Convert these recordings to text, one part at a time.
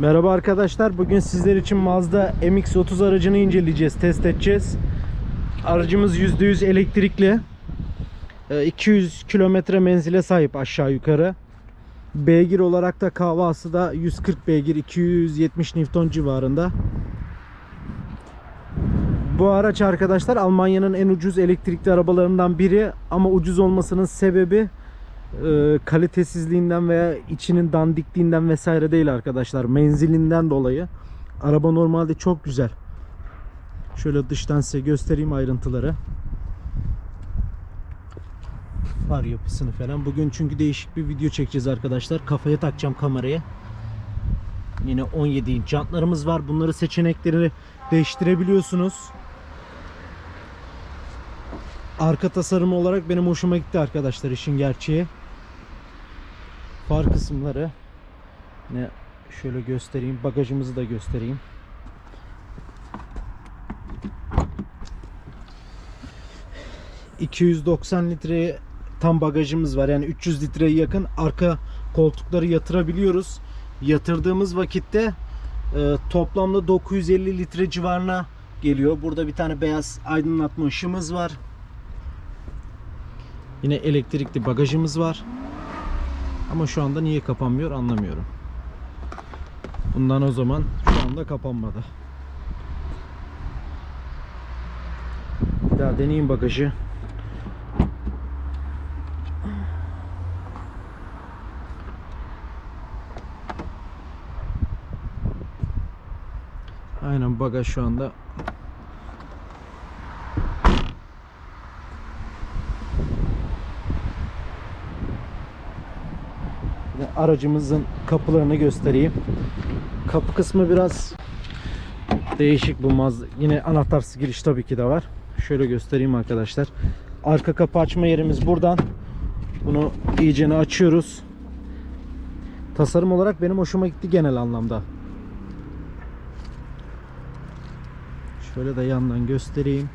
Merhaba arkadaşlar. Bugün sizler için Mazda MX-30 aracını inceleyeceğiz, test edeceğiz. Aracımız %100 elektrikli. Ee, 200 kilometre menzile sahip aşağı yukarı. Beygir olarak da kahvası da 140 beygir, 270 Newton civarında. Bu araç arkadaşlar Almanya'nın en ucuz elektrikli arabalarından biri ama ucuz olmasının sebebi e, kalitesizliğinden veya içinin dandikliğinden vesaire değil arkadaşlar. Menzilinden dolayı. Araba normalde çok güzel. Şöyle dıştan size göstereyim ayrıntıları. Far yapısını falan. Bugün çünkü değişik bir video çekeceğiz arkadaşlar. Kafaya takacağım kamerayı. Yine 17 inç jantlarımız var. Bunları seçenekleri değiştirebiliyorsunuz. Arka tasarım olarak benim hoşuma gitti arkadaşlar işin gerçeği. Far kısımları ne şöyle göstereyim. Bagajımızı da göstereyim. ...290 litreye tam bagajımız var. Yani 300 litreye yakın arka koltukları yatırabiliyoruz. Yatırdığımız vakitte e, toplamda 950 litre civarına geliyor. Burada bir tane beyaz aydınlatma ışığımız var. Yine elektrikli bagajımız var. Ama şu anda niye kapanmıyor anlamıyorum. Bundan o zaman şu anda kapanmadı. Bir daha deneyeyim bagajı. Aynen bagaj şu anda aracımızın kapılarını göstereyim. Kapı kısmı biraz değişik bu maz. Yine anahtarsız giriş tabii ki de var. Şöyle göstereyim arkadaşlar. Arka kapı açma yerimiz buradan. Bunu iyicene açıyoruz. Tasarım olarak benim hoşuma gitti genel anlamda. Şöyle de yandan göstereyim.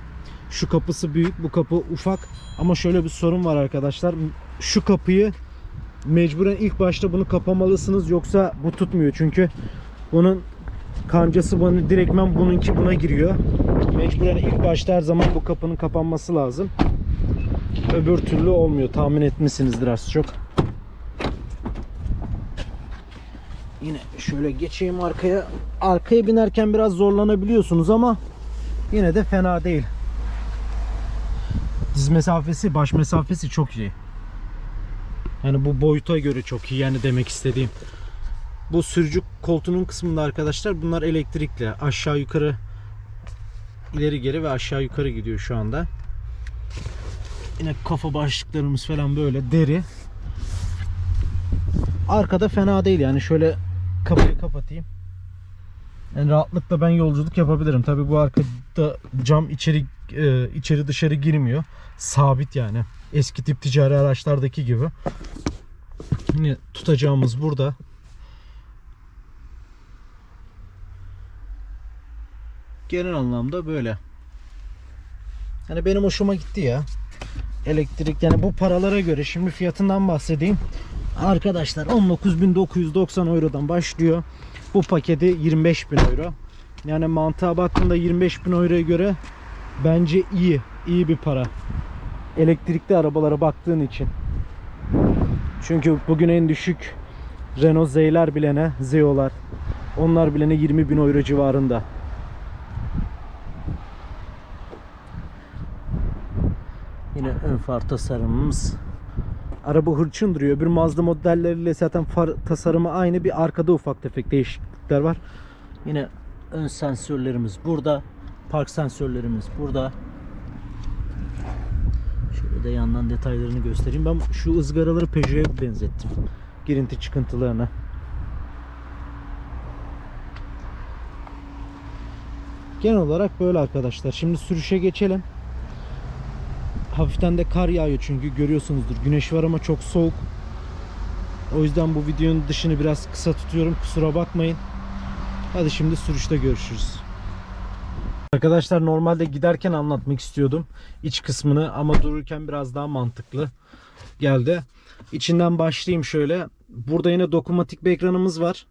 Şu kapısı büyük, bu kapı ufak. Ama şöyle bir sorun var arkadaşlar. Şu kapıyı mecburen ilk başta bunu kapamalısınız yoksa bu tutmuyor çünkü bunun kancası bunu direktmen bununki buna giriyor. Mecburen ilk başta her zaman bu kapının kapanması lazım. Öbür türlü olmuyor. Tahmin etmişsinizdir az çok. Yine şöyle geçeyim arkaya. Arkaya binerken biraz zorlanabiliyorsunuz ama yine de fena değil. Diz mesafesi, baş mesafesi çok iyi. Yani bu boyuta göre çok iyi yani demek istediğim. Bu sürücü koltuğunun kısmında arkadaşlar bunlar elektrikli. Aşağı yukarı ileri geri ve aşağı yukarı gidiyor şu anda. Yine kafa başlıklarımız falan böyle deri. Arkada fena değil yani şöyle kapıyı kapatayım. Yani rahatlıkla ben yolculuk yapabilirim. Tabi bu arkada cam içeri e, içeri dışarı girmiyor. Sabit yani. Eski tip ticari araçlardaki gibi. Yine tutacağımız burada. Genel anlamda böyle. Yani benim hoşuma gitti ya. Elektrik yani bu paralara göre şimdi fiyatından bahsedeyim. Arkadaşlar 19.990 Euro'dan başlıyor. Bu paketi 25.000 Euro. Yani mantığa baktığında 25.000 Euro'ya göre bence iyi. iyi bir para. Elektrikli arabalara baktığın için. Çünkü bugün en düşük Renault Z'ler bilene, Zeo'lar. Onlar bilene 20 bin euro civarında. Yine ön far tasarımımız. Araba hırçın duruyor. Öbür Mazda modelleriyle zaten far tasarımı aynı. Bir arkada ufak tefek değişiklikler var. Yine ön sensörlerimiz burada. Park sensörlerimiz burada. De yandan detaylarını göstereyim. Ben şu ızgaraları Peugeot'a benzettim. Girinti çıkıntılarına. Genel olarak böyle arkadaşlar. Şimdi sürüşe geçelim. Hafiften de kar yağıyor çünkü görüyorsunuzdur. Güneş var ama çok soğuk. O yüzden bu videonun dışını biraz kısa tutuyorum. Kusura bakmayın. Hadi şimdi sürüşte görüşürüz. Arkadaşlar normalde giderken anlatmak istiyordum iç kısmını ama dururken biraz daha mantıklı geldi. İçinden başlayayım şöyle. Burada yine dokunmatik bir ekranımız var.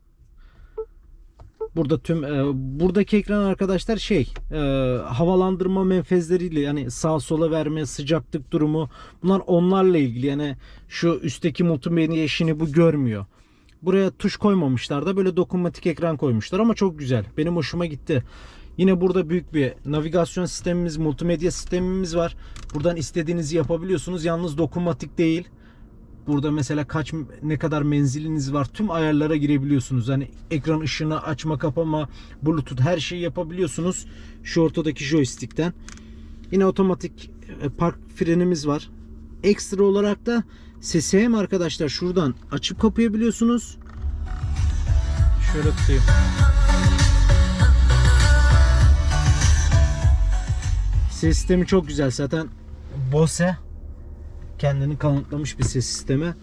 Burada tüm e, buradaki ekran arkadaşlar şey e, havalandırma menfezleriyle yani sağa sola verme sıcaklık durumu bunlar onlarla ilgili yani şu üstteki multimedya işini bu görmüyor. Buraya tuş koymamışlar da böyle dokunmatik ekran koymuşlar ama çok güzel. Benim hoşuma gitti. Yine burada büyük bir navigasyon sistemimiz, multimedya sistemimiz var. Buradan istediğinizi yapabiliyorsunuz. Yalnız dokunmatik değil. Burada mesela kaç ne kadar menziliniz var tüm ayarlara girebiliyorsunuz. Hani ekran ışığını açma kapama, bluetooth her şeyi yapabiliyorsunuz. Şu ortadaki joystick'ten. Yine otomatik e, park frenimiz var. Ekstra olarak da hem arkadaşlar şuradan açıp kapayabiliyorsunuz. Şöyle tutayım. Ses sistemi çok güzel zaten. Bose kendini kanıtlamış bir ses sistemi.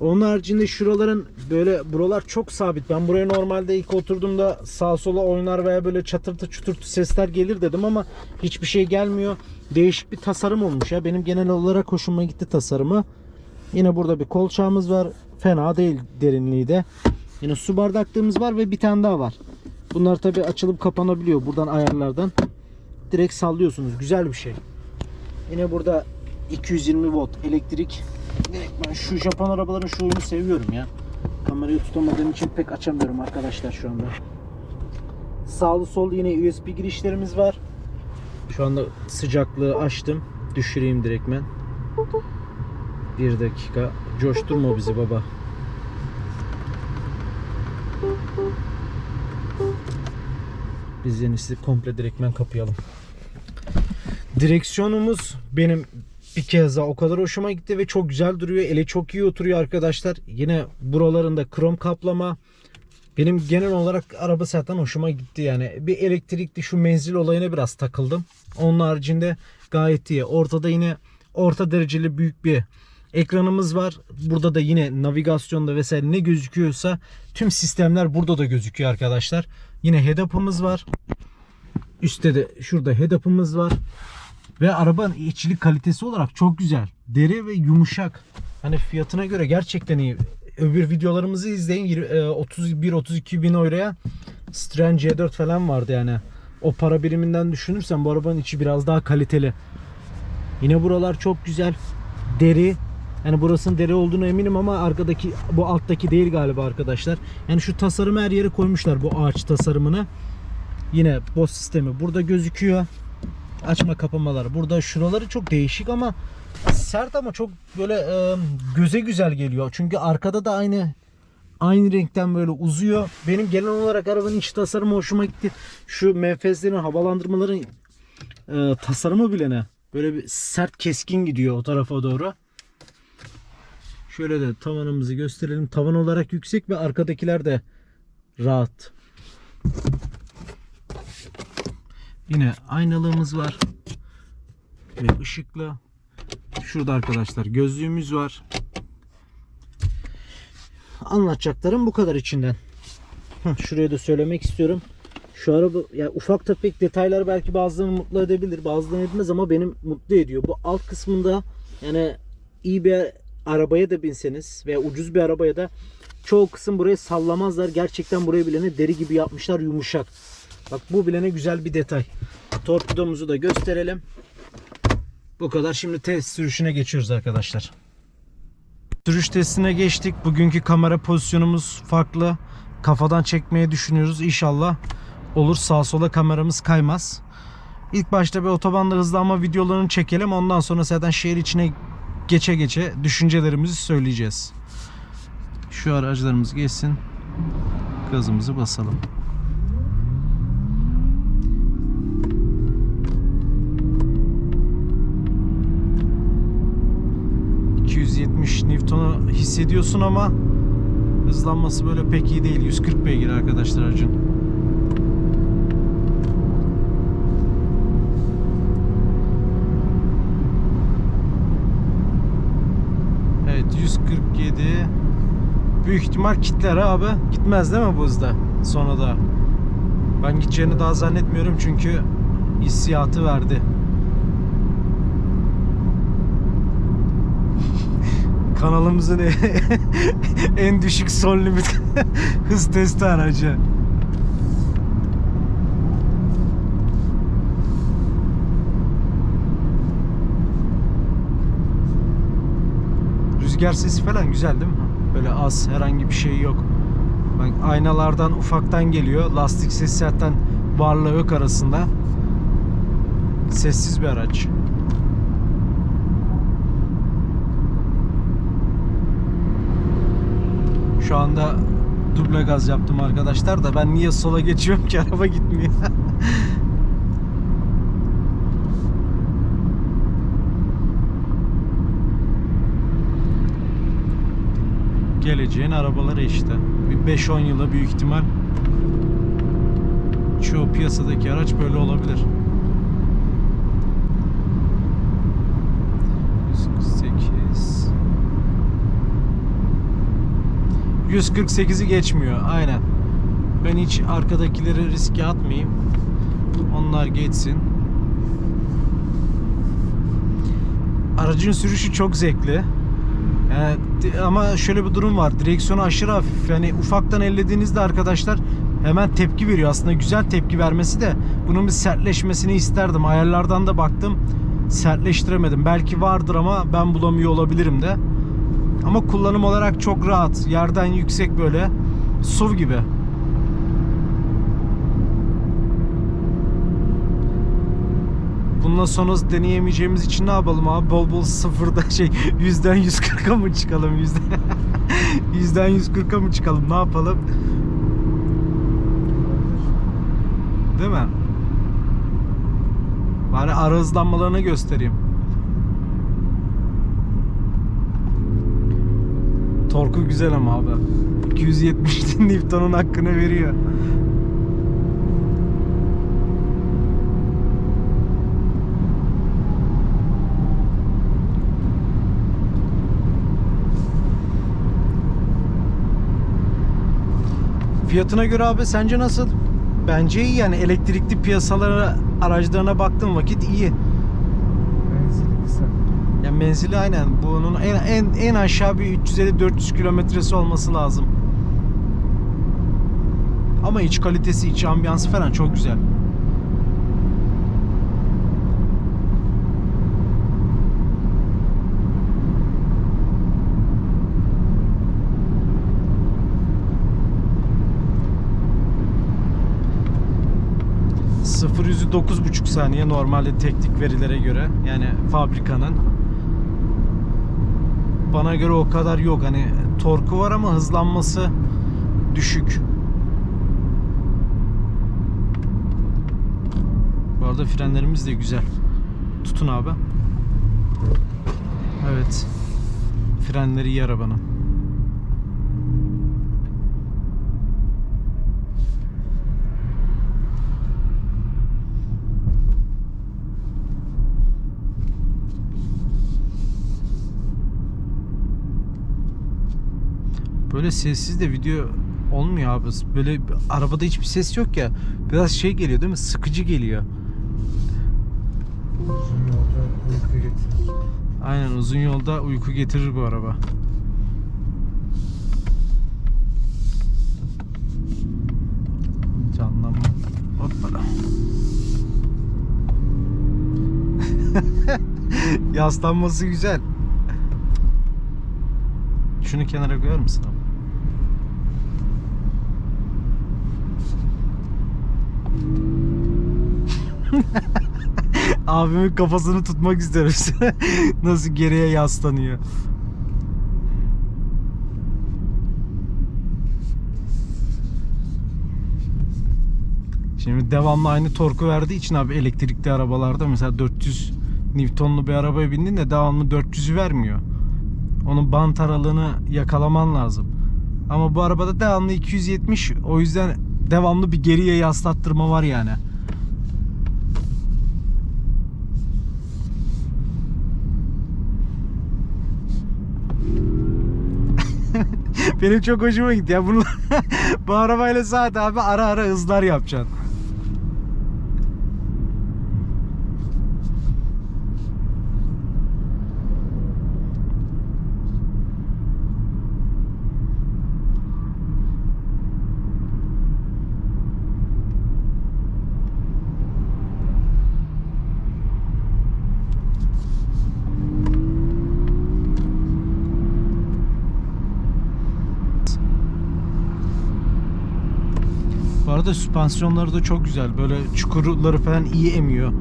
Onun haricinde şuraların böyle buralar çok sabit. Ben buraya normalde ilk oturduğumda sağa sola oynar veya böyle çatırtı çuturtu sesler gelir dedim ama hiçbir şey gelmiyor. Değişik bir tasarım olmuş ya. Benim genel olarak hoşuma gitti tasarımı. Yine burada bir kolçağımız var. Fena değil derinliği de. Yine su bardaklığımız var ve bir tane daha var. Bunlar tabi açılıp kapanabiliyor buradan ayarlardan. Direkt sallıyorsunuz. Güzel bir şey. Yine burada 220 volt elektrik. Ben şu Japon arabaların şu oyunu seviyorum ya. Kamerayı tutamadığım için pek açamıyorum arkadaşlar şu anda. Sağlı sol yine USB girişlerimiz var. Şu anda sıcaklığı açtım. Düşüreyim direktmen. Bir dakika. Coşturma bizi baba. Biz en iyisi komple direktmen kapayalım. Direksiyonumuz benim bir kez daha o kadar hoşuma gitti ve çok güzel duruyor. Ele çok iyi oturuyor arkadaşlar. Yine buralarında krom kaplama. Benim genel olarak araba zaten hoşuma gitti yani. Bir elektrikli şu menzil olayına biraz takıldım. Onun haricinde gayet iyi. Ortada yine orta dereceli büyük bir ekranımız var. Burada da yine navigasyonda vesaire ne gözüküyorsa tüm sistemler burada da gözüküyor arkadaşlar. Yine head-up'ımız var. Üstte de şurada head-up'ımız var. Ve arabanın içlik kalitesi olarak çok güzel. Deri ve yumuşak. Hani fiyatına göre gerçekten iyi. Öbür videolarımızı izleyin. 31-32 bin euroya Citroen C4 falan vardı yani. O para biriminden düşünürsen bu arabanın içi biraz daha kaliteli. Yine buralar çok güzel. Deri. Yani burasının deri olduğunu eminim ama arkadaki bu alttaki değil galiba arkadaşlar. Yani şu tasarımı her yere koymuşlar bu ağaç tasarımını. Yine boss sistemi burada gözüküyor açma kapamalar. Burada şuraları çok değişik ama sert ama çok böyle e, göze güzel geliyor. Çünkü arkada da aynı aynı renkten böyle uzuyor. Benim genel olarak arabanın iç tasarımı hoşuma gitti. Şu menfezlerin, havalandırmaların e, tasarımı bile ne? Böyle bir sert keskin gidiyor o tarafa doğru. Şöyle de tavanımızı gösterelim. Tavan olarak yüksek ve arkadakiler de rahat. Yine aynalığımız var. Ve ışıklı. Şurada arkadaşlar gözlüğümüz var. Anlatacaklarım bu kadar içinden. Şuraya da söylemek istiyorum. Şu araba yani ufak tefek detaylar belki bazılarını mutlu edebilir, bazılarını etmez ama benim mutlu ediyor. Bu alt kısmında yani iyi bir arabaya da binseniz veya ucuz bir arabaya da çoğu kısım burayı sallamazlar. Gerçekten burayı bilene deri gibi yapmışlar yumuşak. Bak bu bile ne güzel bir detay. Torpidomuzu da gösterelim. Bu kadar. Şimdi test sürüşüne geçiyoruz arkadaşlar. Sürüş testine geçtik. Bugünkü kamera pozisyonumuz farklı. Kafadan çekmeyi düşünüyoruz. İnşallah olur sağ sola kameramız kaymaz. İlk başta bir otobanda hızlanma videolarını çekelim. Ondan sonra zaten şehir içine geçe geçe düşüncelerimizi söyleyeceğiz. Şu aracılarımız geçsin. Gazımızı basalım. ...270 Newton'u hissediyorsun ama... ...hızlanması böyle pek iyi değil. 140 beygir arkadaşlar aracın. Evet 147... ...büyük ihtimal kitler abi. Gitmez değil mi bu hızda? Sonra da. Ben gideceğini daha zannetmiyorum çünkü... ...hissiyatı verdi. kanalımızın en düşük son limit hız testi aracı. Rüzgar sesi falan güzel değil mi? Böyle az herhangi bir şey yok. Bak aynalardan ufaktan geliyor. Lastik sesi zaten varla yok arasında. Sessiz bir araç. Şu anda duble gaz yaptım arkadaşlar da ben niye sola geçiyorum ki araba gitmiyor. Geleceğin arabaları işte. Bir 5-10 yıla büyük ihtimal çoğu piyasadaki araç böyle olabilir. 148'i geçmiyor aynen. Ben hiç arkadakileri riske atmayayım. Onlar geçsin. Aracın sürüşü çok zevkli. Yani, ama şöyle bir durum var. Direksiyonu aşırı hafif. Yani ufaktan ellediğinizde arkadaşlar hemen tepki veriyor. Aslında güzel tepki vermesi de bunun bir sertleşmesini isterdim. Ayarlardan da baktım. Sertleştiremedim. Belki vardır ama ben bulamıyor olabilirim de. Ama kullanım olarak çok rahat. Yerden yüksek böyle. SUV gibi. Bundan sonra deneyemeyeceğimiz için ne yapalım abi? Bol bol sıfırda şey yüzden 140'a mı çıkalım? Yüzden yüzden 140'a mı çıkalım? Ne yapalım? Değil mi? Bari ara hızlanmalarını göstereyim. Torku güzel ama abi. 270 Newton'un hakkını veriyor. Fiyatına göre abi sence nasıl? Bence iyi yani elektrikli piyasalara araçlarına baktığım vakit iyi. Menzili aynen bunun en en en aşağı bir 350-400 kilometresi olması lazım. Ama iç kalitesi, iç ambiyansı falan çok güzel. Yüzü 9,5 saniye normalde teknik verilere göre yani fabrikanın bana göre o kadar yok hani torku var ama hızlanması düşük. Bu arada frenlerimiz de güzel. Tutun abi. Evet. Frenleri iyi arabanın. Böyle sessiz de video olmuyor abi. Böyle arabada hiçbir ses yok ya. Biraz şey geliyor değil mi? Sıkıcı geliyor. Uzun yolda uyku getirir. Aynen uzun yolda uyku getirir bu araba. Canlanma. Hoppala. Yaslanması güzel. Şunu kenara koyar mısın abi? Abimin kafasını tutmak istiyorum. Nasıl geriye yaslanıyor. Şimdi devamlı aynı torku verdiği için abi elektrikli arabalarda mesela 400 Newton'lu bir arabaya bindiğinde devamlı 400'ü vermiyor. Onun bant aralığını yakalaman lazım. Ama bu arabada devamlı 270 o yüzden devamlı bir geriye yaslattırma var yani. Benim çok hoşuma gitti ya. Bunu bu arabayla zaten abi ara ara hızlar yapacaksın. Arada süspansiyonları da çok güzel. Böyle çukurları falan iyi emiyor.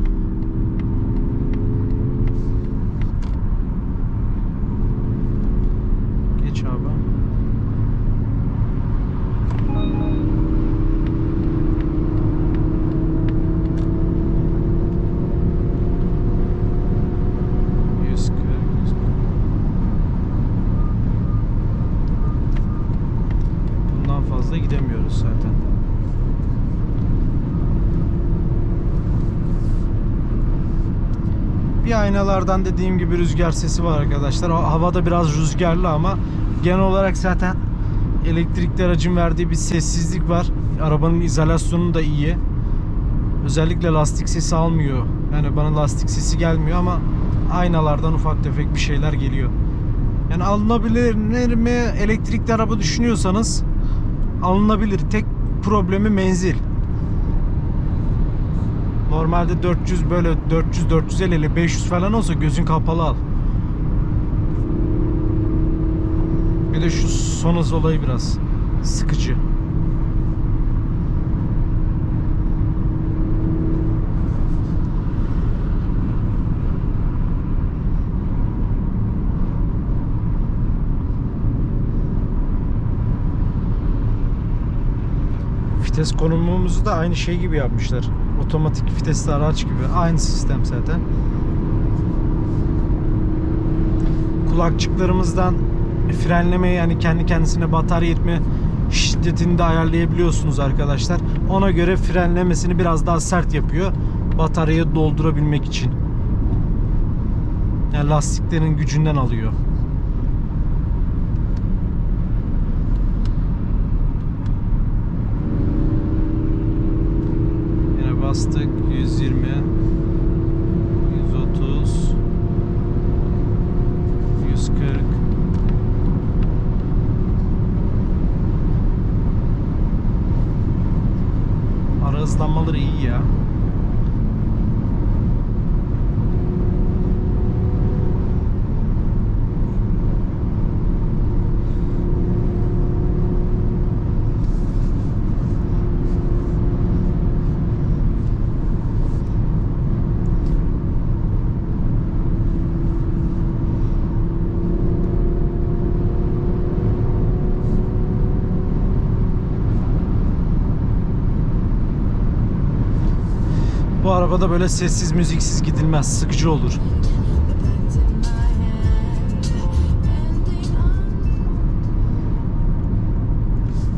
Aynalardan dediğim gibi rüzgar sesi var arkadaşlar. Havada biraz rüzgarlı ama genel olarak zaten elektrikli aracın verdiği bir sessizlik var. Arabanın izolasyonu da iyi. Özellikle lastik sesi almıyor. Yani bana lastik sesi gelmiyor ama aynalardan ufak tefek bir şeyler geliyor. Yani alınabilir mi elektrikli araba düşünüyorsanız alınabilir. Tek problemi menzil. Normalde 400 böyle 400 450 ile 500 falan olsa gözün kapalı al. Bir de şu son hız olayı biraz sıkıcı. Vites konumumuzu da aynı şey gibi yapmışlar. Otomatik vitesli araç gibi. Aynı sistem zaten. Kulakçıklarımızdan frenlemeyi yani kendi kendisine batarya itme şiddetini de ayarlayabiliyorsunuz arkadaşlar. Ona göre frenlemesini biraz daha sert yapıyor. Bataryayı doldurabilmek için. Yani lastiklerin gücünden alıyor. Yine bastık 120 130 140 Ara hızlanmaları iyi ya. Arabada böyle sessiz müziksiz gidilmez. Sıkıcı olur.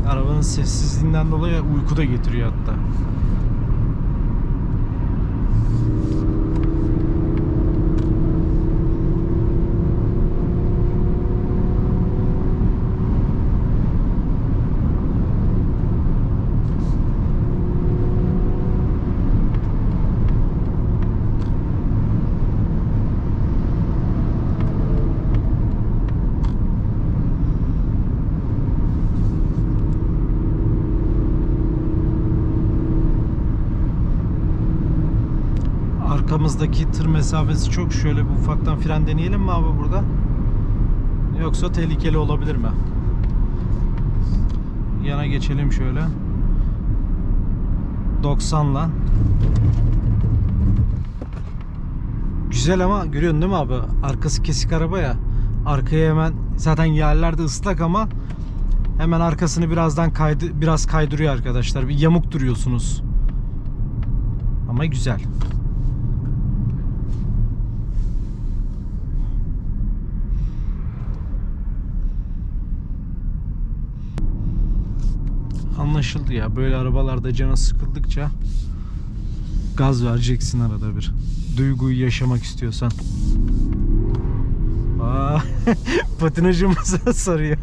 Arabanın sessizliğinden dolayı uyku da getiriyor hatta. Arkamızdaki tır mesafesi çok. Şöyle bir ufaktan fren deneyelim mi abi burada? Yoksa tehlikeli olabilir mi? Yana geçelim şöyle. 90'la. Güzel ama görüyorsun değil mi abi? Arkası kesik araba ya. Arkaya hemen zaten yerlerde ıslak ama hemen arkasını birazdan kaydı biraz kaydırıyor arkadaşlar. Bir yamuk duruyorsunuz. Ama güzel. Anlaşıldı ya. Böyle arabalarda canı sıkıldıkça gaz vereceksin arada bir. Duyguyu yaşamak istiyorsan. Aa, patinajımıza sarıyor.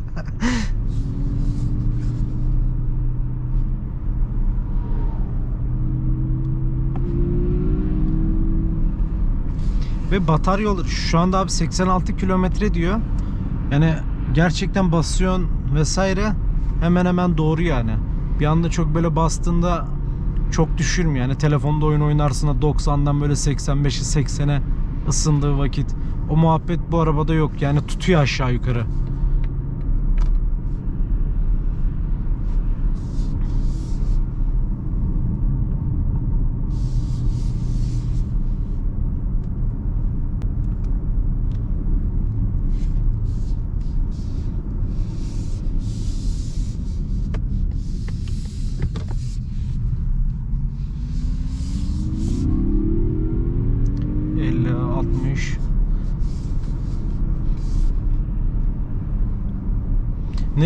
Ve batarya. Şu anda abi 86 kilometre diyor. Yani gerçekten basıyorsun vesaire hemen hemen doğru yani. Bir anda çok böyle bastığında çok düşürmüyor. Yani telefonda oyun oynarsın da 90'dan böyle 85'i 80'e ısındığı vakit. O muhabbet bu arabada yok. Yani tutuyor aşağı yukarı.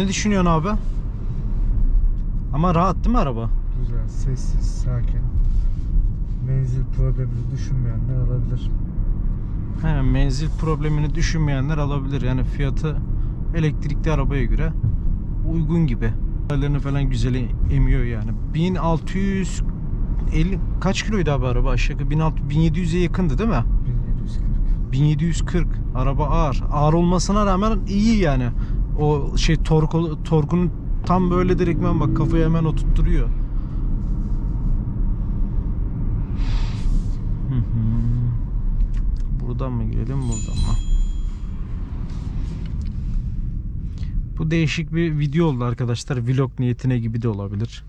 Ne düşünüyorsun abi? Ama rahat değil mi araba? Güzel, sessiz, sakin. Menzil problemini düşünmeyenler alabilir. He, menzil problemini düşünmeyenler alabilir. Yani fiyatı elektrikli arabaya göre uygun gibi. Ayarlarını falan güzel emiyor yani. 1650 kaç kiloydu abi araba aşağı yukarı 1600 1700'e yakındı değil mi? 1740. 1740 araba ağır. Ağır olmasına rağmen iyi yani. O şey torku, torkunu tam böyle direktmen bak kafayı hemen oturtturuyor. Buradan mı girelim buradan mı? Bu değişik bir video oldu arkadaşlar. Vlog niyetine gibi de olabilir.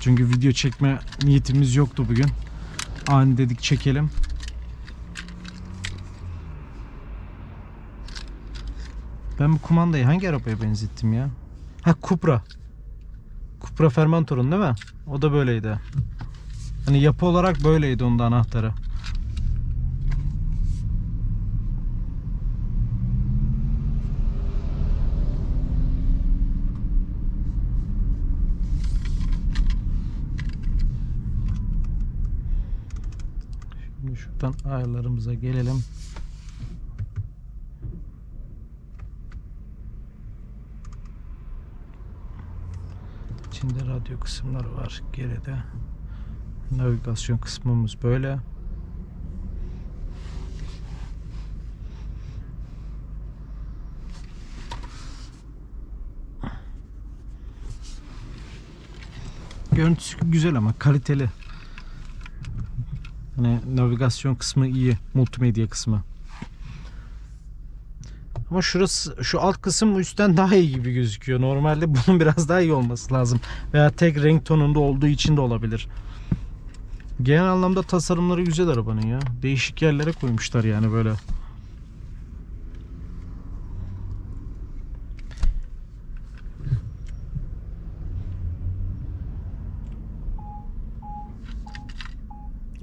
Çünkü video çekme niyetimiz yoktu bugün. Ani dedik çekelim. Ben bu kumandayı hangi arabaya benzettim ya? Ha Cupra. Cupra Fermentor'un değil mi? O da böyleydi. Hani yapı olarak böyleydi onun da anahtarı. Şimdi şuradan ayarlarımıza gelelim. İçinde radyo kısımları var. Geride navigasyon kısmımız böyle. Görüntüsü güzel ama kaliteli. Hani navigasyon kısmı iyi, multimedya kısmı. Ama şurası şu alt kısım üstten daha iyi gibi gözüküyor. Normalde bunun biraz daha iyi olması lazım. Veya tek renk tonunda olduğu için de olabilir. Genel anlamda tasarımları güzel arabanın ya. Değişik yerlere koymuşlar yani böyle.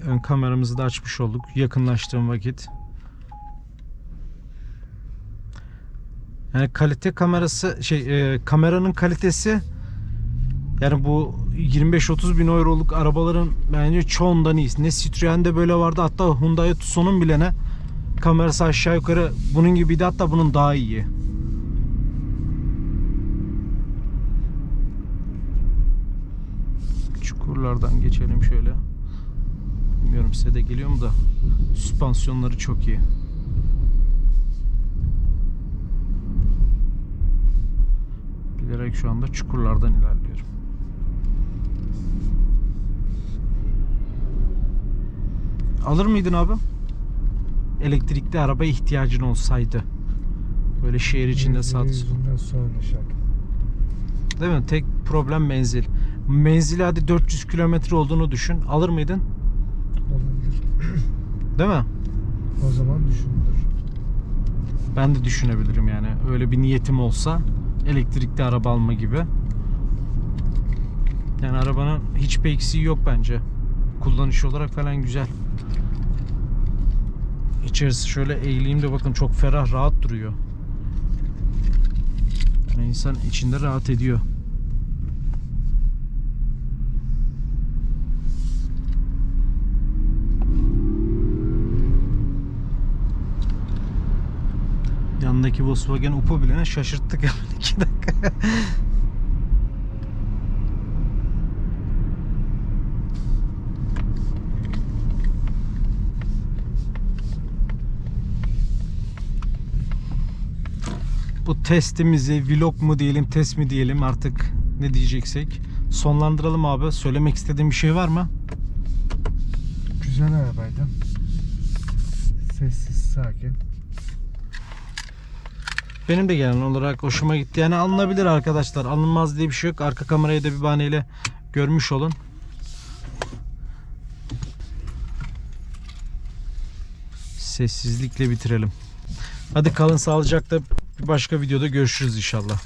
Ön kameramızı da açmış olduk. Yakınlaştığım vakit. Yani kalite kamerası şey e, kameranın kalitesi yani bu 25-30 bin euroluk arabaların bence çoğundan iyi. Ne Citroen'de böyle vardı hatta Hyundai Tucson'un bile ne kamerası aşağı yukarı bunun gibiydi hatta bunun daha iyi. Çukurlardan geçelim şöyle. Bilmiyorum size de geliyor mu da süspansiyonları çok iyi. Bilerek şu anda çukurlardan ilerliyorum. Alır mıydın abi? Elektrikli araba ihtiyacın olsaydı. Böyle şehir içinde sat. Değil mi? Tek problem menzil. Menzili hadi 400 kilometre olduğunu düşün. Alır mıydın? Olabilir. Değil mi? O zaman düşünülür. Ben de düşünebilirim yani. Öyle bir niyetim olsa elektrikli araba alma gibi. Yani arabanın hiçbir eksiği yok bence. Kullanış olarak falan güzel. İçerisi şöyle eğileyim de bakın çok ferah rahat duruyor. Yani insan içinde rahat ediyor. Yanındaki Volkswagen Upo bile şaşırttık yani 2 dakika. Bu testimizi vlog mu diyelim test mi diyelim artık ne diyeceksek sonlandıralım abi. Söylemek istediğin bir şey var mı? Güzel arabaydı. Sessiz, sakin. Benim de genel olarak hoşuma gitti. Yani alınabilir arkadaşlar. Alınmaz diye bir şey yok. Arka kamerayı da bir bahaneyle görmüş olun. Sessizlikle bitirelim. Hadi kalın sağlıcakla bir başka videoda görüşürüz inşallah.